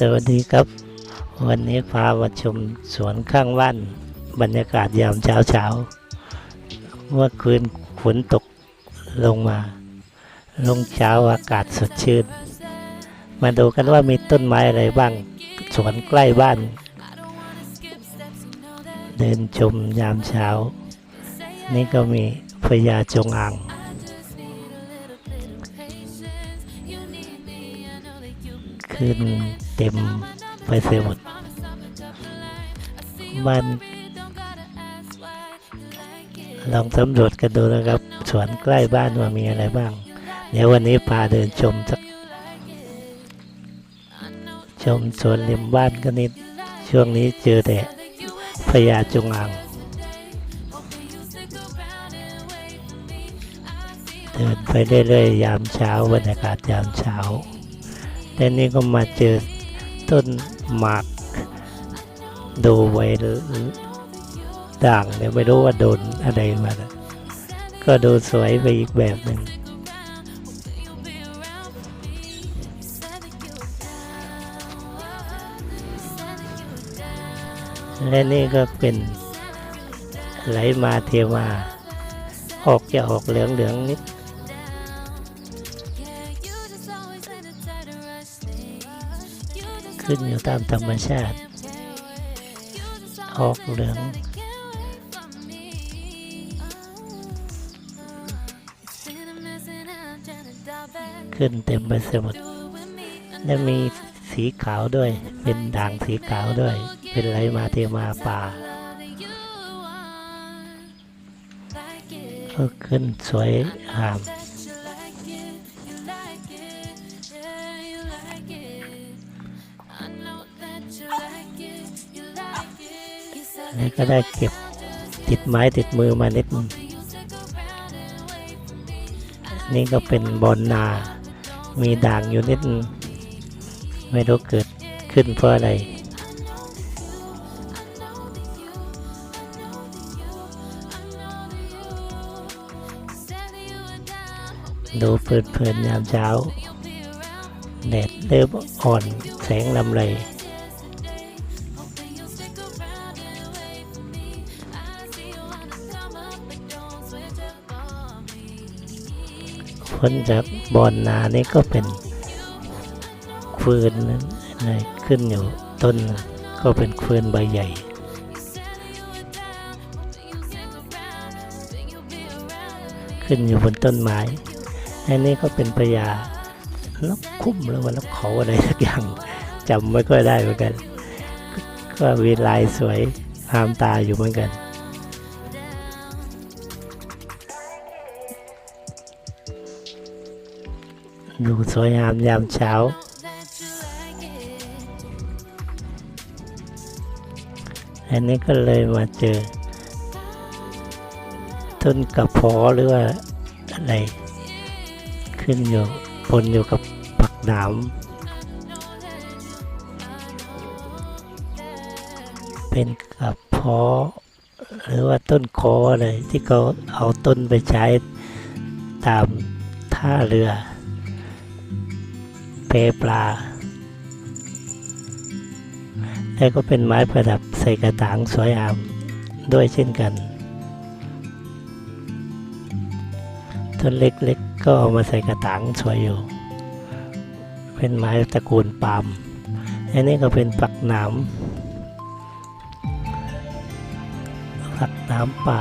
สวัสดีครับ วันนี้พามาชมสวนข้างบ้าน บรรยากาศยามเช้าเช้าเมื่อคืนฝนตกลงมา ลงเช้าอากาศสดชื่น มาดูกันว่ามีต้นไม้อะไรบ้าง สวนใกล้บ้าน เดินชมยามเช้า นี่ก็มีพญาจงอางขึ้น เต็มไปเสียหมด บ้านลองสำรวจกันดูนะครับ สวนใกล้บ้านว่ามีอะไรบ้าง เดี๋ยววันนี้พาเดินชมสัก ชมสวนริมบ้านก็นิด ช่วงนี้เจอแต่พญาจงอางเดินไปเรื่อยๆยามเช้าบรรยากาศยามเช้าแต่นี่ก็มาเจอ ต้นหมากดูไว้ด่างเนี่ยไม่รู้ว่าโดนอะไรมานะก็ดูสวยไปอีกแบบหนึ่งและนี่ก็เป็นไหลมาเทมา ออกจะออกเหลืองเหลืองๆนิด ขึ้นอยู่ตามธรรมชาติ ออกเหลือง ขึ้นเต็มไปหมดและมีสีขาวด้วย เป็นด่างสีขาวด้วย เป็นไรมาเทมาป่า ก็ขึ้นสวยงาม แล้วก็ได้เก็บติดไม้ติดมือมานิดนึงนี่ก็เป็นบอนนา มีด่างอยู่นิดนึงไม่รู้เกิดขึ้นเพราะอะไรดูเพลินๆยามเช้าแดดเริ่มอ่อนแสงลำไร พ้นจากบอนนานี่ก็เป็นฟืนนะนขึ้นอยู่ต้นก็เป็นฟืนใบใหญ่ขึ้นอยู่บนต้นไม้ อันนี้ก็เป็นพญานกคุ้มหรือว่านกเขาอะไรสักอย่างจำไม่ค่อยได้เหมือนกัน ก็มีลายสวยงามตาอยู่เหมือนกัน ดูสวยงามยามเช้า อันนี้ก็เลยมาเจอ ต้นกระเพาะหรือว่าอะไร ขึ้นอยู่ปนอยู่กับปักหนามเป็นกระเพาะหรือว่าต้นคออะไรที่เขาเอาต้นไปใช้ตามท่าเรือ ปปลา แล้วก็เป็นไม้ประดับใส่กระถางสวยงามด้วยเช่นกัน ต้นเล็กๆก็เอามาใส่กระถางสวยอยู่ เป็นไม้ตระกูลปาล์มอันนี้ก็เป็นฝักหนามฝักหนามป่า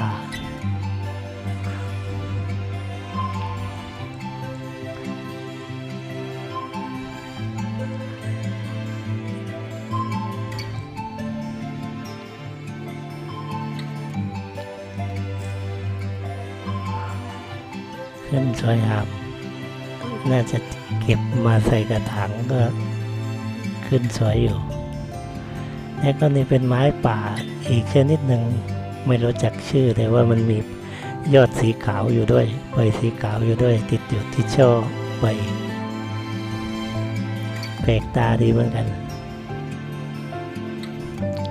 ขึ้นสวยงาม น่าจะเก็บมาใส่กระถางก็ขึ้นสวยอยู่แล้วก็นี่เป็นไม้ป่าอีกชนิดหนึ่งไม่รู้จักชื่อแต่ว่ามันมียอดสีขาวอยู่ด้วยใบสีขาวอยู่ด้วย ติดอยู่ที่ช่อใบแปลกตาดีเหมือนกัน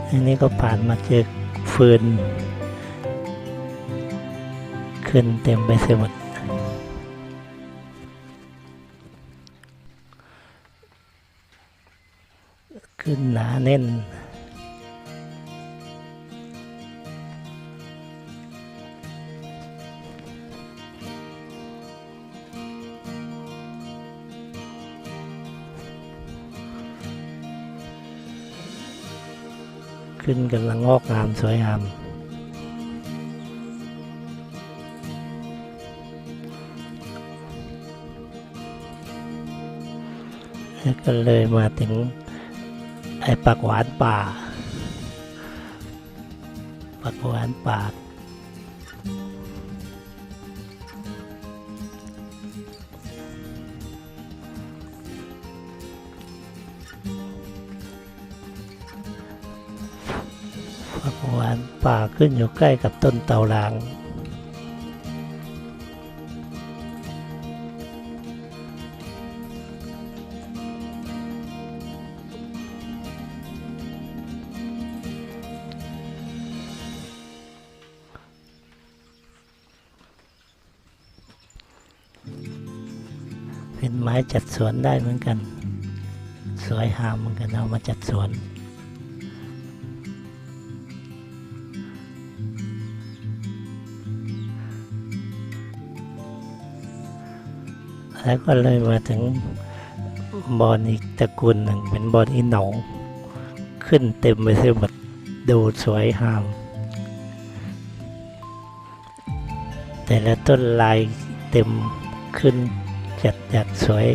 อันนี้ก็ผ่านมาเจอฟืน ขึ้นเต็มไปเสียหมด ขึ้นหนาแน่น ขึ้นกำลังอกงามสวยงามแล้วก็เลยมาถึง ไอ้ปักหวานป่า ปักหวานป่าผักหวานป่าขึ้นอยู่ใกล้กับต้นเตาลาง เป็นไม้จัดสวนได้เหมือนกัน สวยหามเหมือนกันเอามาจัดสวนแล้วก็เลยมาถึงบอลอีกตระกูลหนึ่งเป็นบอลอีหนาขึ้นเต็มไปด้วยหมดดูสวยงาม แต่ละต้นลายเต็มขึ้น จัดจัดสวย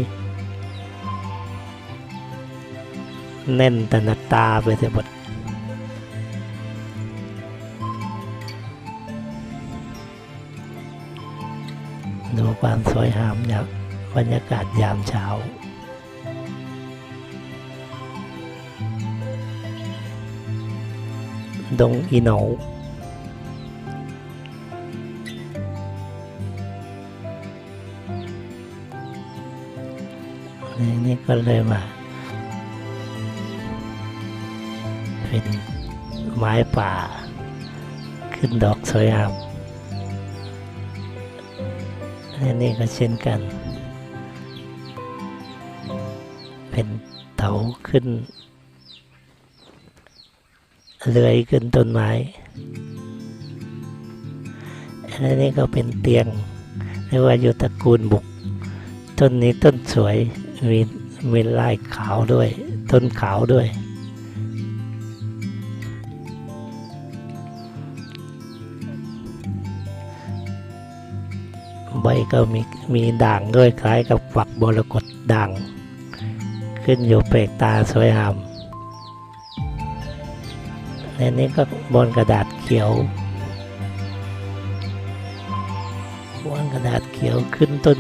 แน่นตนาตาไปด้วยหมดดูความสวยงามจากบรรยากาศยามเช้าดงอีเหน นี่นี่ก็เลยมาเป็นไม้ป่า ขึ้นดอกสวยงามและนี่ก็เช่นกัน เป็นเถาขึ้น เลื้อยขึ้นต้นไม้และนี่ก็เป็นเตียงเรียกว่าอยู่ตระกูลบุก ต้นนี้ต้นสวย มีมีลายขาวด้วยต้นขาวด้วย ใบก็มีมีด่างด้วยคล้ายกับฝักบรกตด่าง ขึ้นอยู่เปลกตาสวยงามและนี้ก็บนกระดาษเขียวบนกระดาษเขียวขึ้นต้น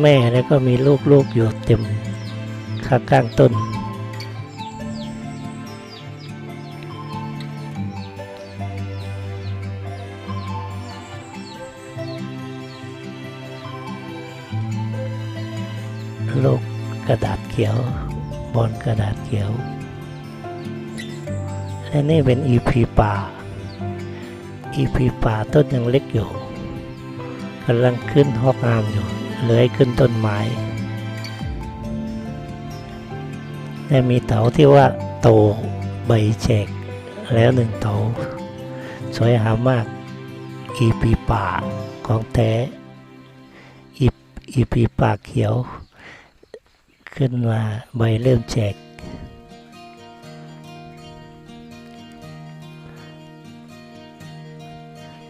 แม่แล้วก็มีลูกๆอยู่เต็มข้างข้างต้น ลูกกระดาษเขียวบนกระดาษเขียว และนี่เป็นอีพีป่า อีพีป่าต้นยังเล็กอยู่กำลังขึ้นหอกงามอยู่ เลื้อยขึ้นต้นไม้และมีเต๋าที่ว่าโตใบแฉกแล้วหนึ่งเต๋าสวยงามมาก อีพีป่าของแท้อีอีพีป่าเขียว ขึ้นมาใบเริ่มแจก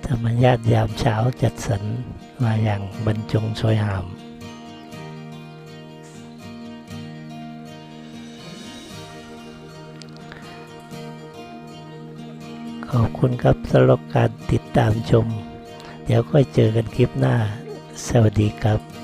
ธรรมญาติยามเช้าจัดสรร มาอย่างบรรจงสวยงาม ขอบคุณครับสำหรับการติดตามชม เดี๋ยวค่อยเจอกันคลิปหน้า สวัสดีครับ